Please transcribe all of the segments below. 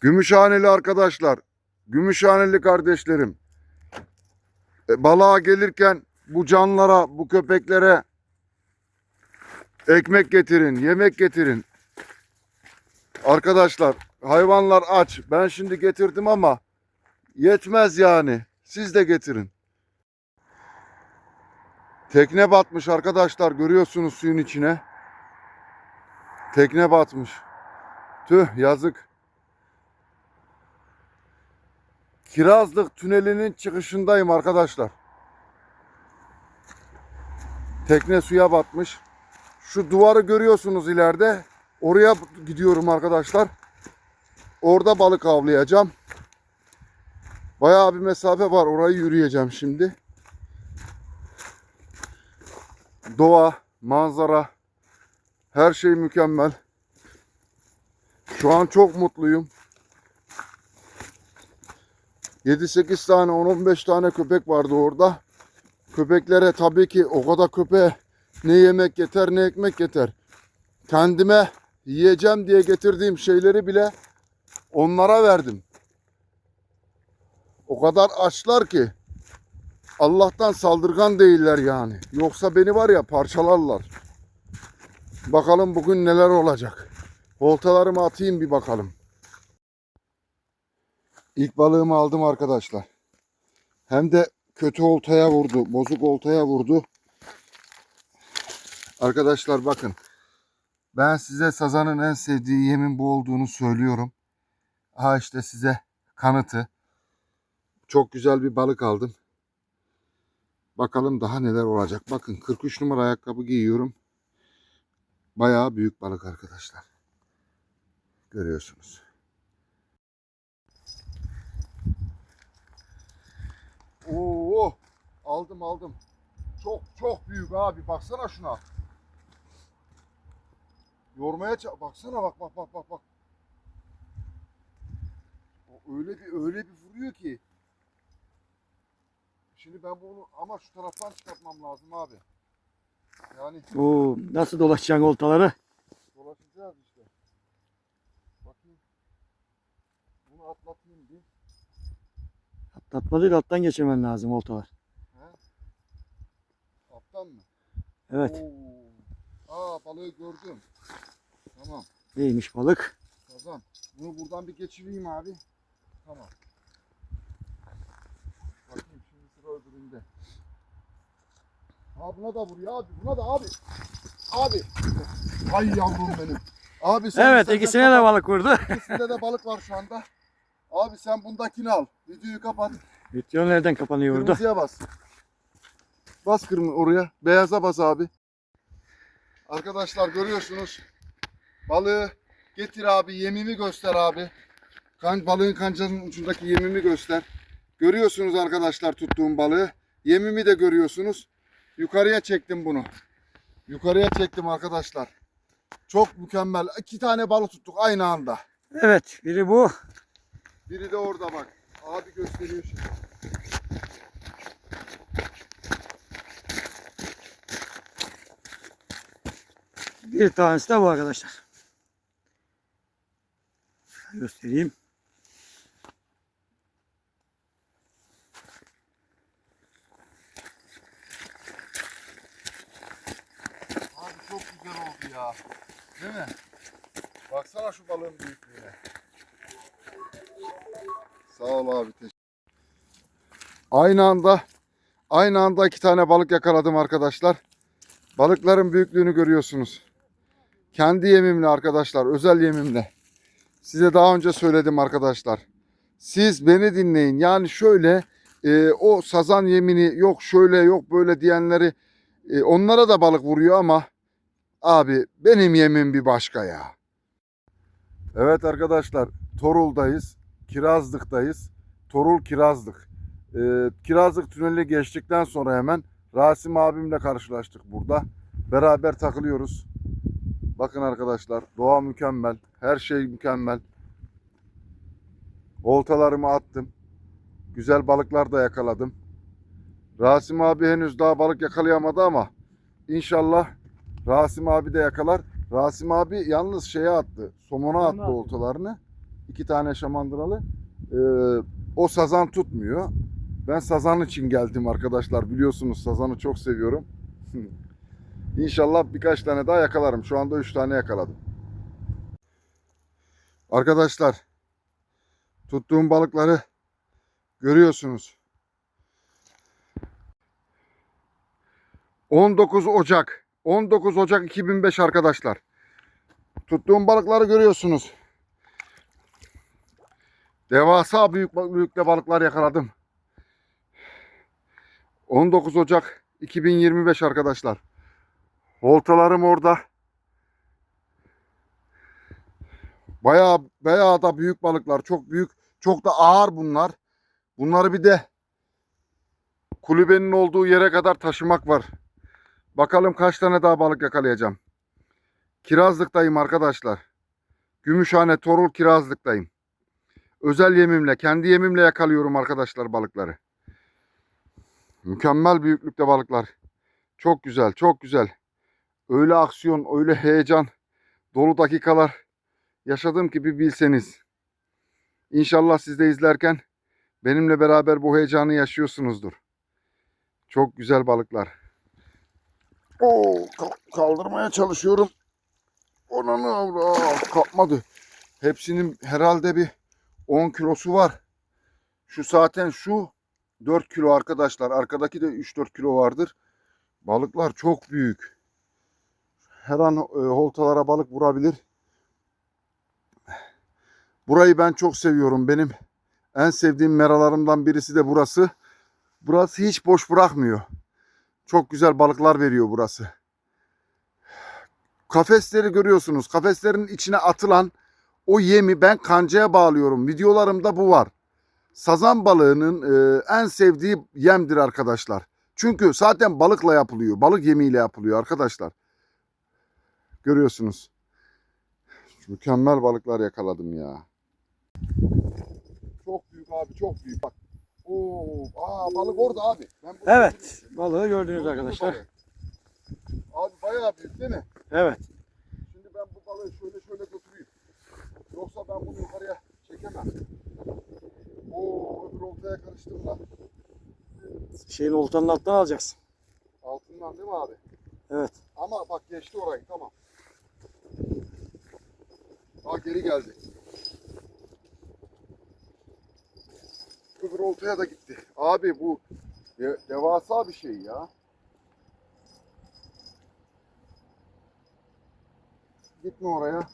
Gümüşhaneli arkadaşlar, Gümüşhaneli kardeşlerim. E, balığa gelirken bu canlara, bu köpeklere ekmek getirin, yemek getirin. Arkadaşlar, hayvanlar aç. Ben şimdi getirdim ama yetmez yani. Siz de getirin. Tekne batmış arkadaşlar görüyorsunuz suyun içine. Tekne batmış. Tüh yazık. Kirazlık tünelinin çıkışındayım arkadaşlar. Tekne suya batmış. Şu duvarı görüyorsunuz ileride. Oraya gidiyorum arkadaşlar. Orada balık avlayacağım. Bayağı bir mesafe var. Orayı yürüyeceğim şimdi. Doğa, manzara, her şey mükemmel. Şu an çok mutluyum. 7-8 tane, 10-15 tane köpek vardı orada. Köpeklere tabii ki o kadar köpeğe ne yemek yeter ne ekmek yeter. Kendime yiyeceğim diye getirdiğim şeyleri bile onlara verdim. O kadar açlar ki Allah'tan saldırgan değiller yani. Yoksa beni var ya parçalarlar. Bakalım bugün neler olacak. Oltalarımı atayım bir bakalım. İlk balığımı aldım arkadaşlar. Hem de kötü oltaya vurdu. Bozuk oltaya vurdu. Arkadaşlar bakın. Ben size sazanın en sevdiği yemin bu olduğunu söylüyorum. Ha işte size kanıtı. Çok güzel bir balık aldım. Bakalım daha neler olacak. Bakın 43 numara ayakkabı giyiyorum. Bayağı büyük balık arkadaşlar. Görüyorsunuz. Oo, aldım aldım. Çok çok büyük abi. Baksana şuna. Yormaya baksana bak bak bak bak bak. O öyle bir öyle bir vuruyor ki. Şimdi ben bunu ama şu taraftan çıkartmam lazım abi. Yani Oo, nasıl dolaşacaksın oltaları? dolaşacağız işte. Bakayım. Bunu atlatayım bir. Atlatma değil alttan geçirmen lazım oltalar. Alttan mı? Evet. Oo. Aa balığı gördüm. Tamam. Neymiş balık? Kazan. Bunu buradan bir geçireyim abi. Tamam. Bakayım şimdi sıra öbüründe. Ha buna da vuruyor abi. Buna da abi. Abi. Ay yavrum benim. Abi sen Evet ikisine de balık vurdu. İkisinde de balık var şu anda. Abi sen bundakini al. Videoyu kapat. Video nereden kapanıyor burada? Kırmızıya bas. Bas kırmızı oraya. Beyaza bas abi. Arkadaşlar görüyorsunuz. Balığı getir abi. Yemimi göster abi. Kan, balığın kancanın ucundaki yemimi göster. Görüyorsunuz arkadaşlar tuttuğum balığı. Yemimi de görüyorsunuz. Yukarıya çektim bunu. Yukarıya çektim arkadaşlar. Çok mükemmel. İki tane balık tuttuk aynı anda. Evet biri bu. Biri de orada bak. Abi gösteriyor şimdi. Bir tanesi de bu arkadaşlar. Göstereyim. Abi çok güzel oldu ya. Değil mi? Baksana şu balığın büyüklüğüne. Sağ ol abi. teşekkür- Aynı anda aynı anda iki tane balık yakaladım arkadaşlar. Balıkların büyüklüğünü görüyorsunuz. Kendi yemimle arkadaşlar, özel yemimle. Size daha önce söyledim arkadaşlar. Siz beni dinleyin. Yani şöyle e, o sazan yemini yok şöyle yok böyle diyenleri e, onlara da balık vuruyor ama abi benim yemim bir başka ya. Evet arkadaşlar Torul'dayız. Kirazlık'tayız. Torul Kirazlık. E, Kirazlık tüneli geçtikten sonra hemen Rasim abimle karşılaştık burada. Beraber takılıyoruz. Bakın arkadaşlar doğa mükemmel. Her şey mükemmel. Oltalarımı attım. Güzel balıklar da yakaladım. Rasim abi henüz daha balık yakalayamadı ama inşallah Rasim abi de yakalar. Rasim abi yalnız şeye attı. Somona attı oltalarını. iki tane şamandıralı. Ee, o sazan tutmuyor. Ben sazan için geldim arkadaşlar. Biliyorsunuz sazanı çok seviyorum. İnşallah birkaç tane daha yakalarım. Şu anda üç tane yakaladım. Arkadaşlar tuttuğum balıkları görüyorsunuz. 19 Ocak 19 Ocak 2005 arkadaşlar. Tuttuğum balıkları görüyorsunuz. Devasa büyük büyükte balıklar yakaladım. 19 Ocak 2025 arkadaşlar. Oltalarım orada. Bayağı bayağı da büyük balıklar. Çok büyük, çok da ağır bunlar. Bunları bir de kulübenin olduğu yere kadar taşımak var. Bakalım kaç tane daha balık yakalayacağım. Kirazlıktayım arkadaşlar. Gümüşhane Torul Kirazlıktayım. Özel yemimle, kendi yemimle yakalıyorum arkadaşlar balıkları. Mükemmel büyüklükte balıklar. Çok güzel, çok güzel. Öyle aksiyon, öyle heyecan dolu dakikalar yaşadım ki bir bilseniz. İnşallah siz de izlerken benimle beraber bu heyecanı yaşıyorsunuzdur. Çok güzel balıklar. Oo, kal- kaldırmaya çalışıyorum. Onanı avra kapmadı. Hepsinin herhalde bir 10 kilosu var. Şu zaten şu 4 kilo arkadaşlar. Arkadaki de 3-4 kilo vardır. Balıklar çok büyük. Her an e, holtalara balık vurabilir. Burayı ben çok seviyorum. Benim en sevdiğim meralarımdan birisi de burası. Burası hiç boş bırakmıyor. Çok güzel balıklar veriyor burası. Kafesleri görüyorsunuz. Kafeslerin içine atılan o yemi ben kancaya bağlıyorum. Videolarımda bu var. Sazan balığının e, en sevdiği yemdir arkadaşlar. Çünkü zaten balıkla yapılıyor. Balık yemiyle yapılıyor arkadaşlar. Görüyorsunuz. Mükemmel balıklar yakaladım ya. Çok büyük abi çok büyük. Bak. Oo, aa balık orada abi. Ben Evet. Balığı gördünüz Gördüm arkadaşlar. balığı. Abi bayağı büyük değil mi? Evet. Şimdi ben bu balığı şöyle şöyle götüreyim. Yoksa ben bunu yukarıya çekemem. Karıştım lan. Şeyin oltanın altından alacaksın. Altından değil mi abi? Evet. Ama bak geçti orayı tamam. Bak geri geldi. Öbür oltaya da gitti. Abi bu de- devasa bir şey ya. Gitme oraya.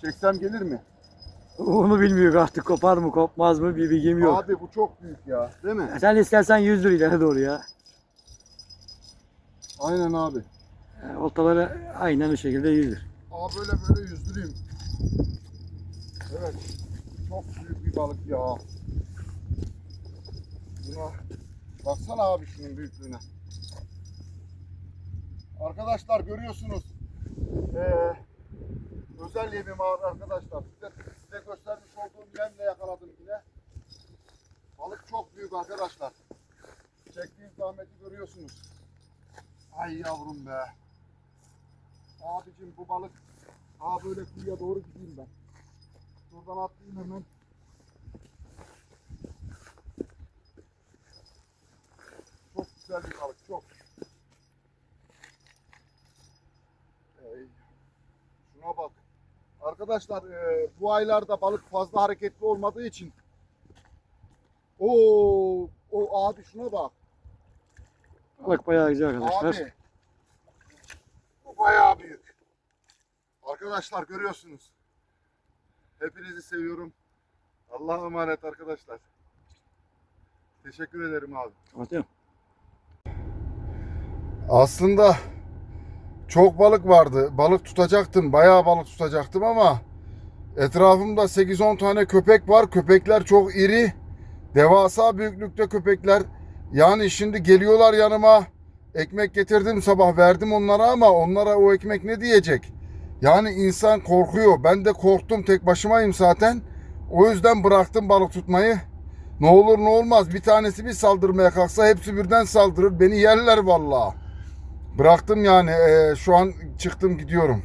Çeksem gelir mi? Onu bilmiyor artık kopar mı kopmaz mı bir bilgim yok. Abi bu çok büyük ya. Değil mi? Sen istersen 100 lira ileri doğru ya. Aynen abi. Yani oltaları aynen o şekilde 100 lira. Aa böyle böyle yüzdüreyim. Evet. Çok büyük bir balık ya. Buna baksana abi şunun büyüklüğüne. Arkadaşlar görüyorsunuz. Ee, özel yemim var arkadaşlar. Size, size göstermiş olduğum yemle yakaladım yine. Balık çok büyük arkadaşlar. Çektiğim zahmeti görüyorsunuz. Ay yavrum be. Abicim bu balık Aa böyle kıyıya doğru gideyim ben. Şuradan atlayayım hemen. Çok güzel bir balık çok. Ey, şuna bak. Arkadaşlar e, bu aylarda balık fazla hareketli olmadığı için Oo, o abi şuna bak. Balık bayağı güzel arkadaşlar. Abi. Bu bayağı büyük. Arkadaşlar görüyorsunuz. Hepinizi seviyorum. Allah'a emanet arkadaşlar. Teşekkür ederim abi. Kapatıyorum. Aslında çok balık vardı. Balık tutacaktım. Bayağı balık tutacaktım ama etrafımda 8-10 tane köpek var. Köpekler çok iri. Devasa büyüklükte köpekler. Yani şimdi geliyorlar yanıma. Ekmek getirdim sabah verdim onlara ama onlara o ekmek ne diyecek? Yani insan korkuyor. Ben de korktum. Tek başımayım zaten. O yüzden bıraktım balık tutmayı. Ne olur ne olmaz. Bir tanesi bir saldırmaya kalksa hepsi birden saldırır. Beni yerler vallahi. Bıraktım yani. Ee, şu an çıktım gidiyorum.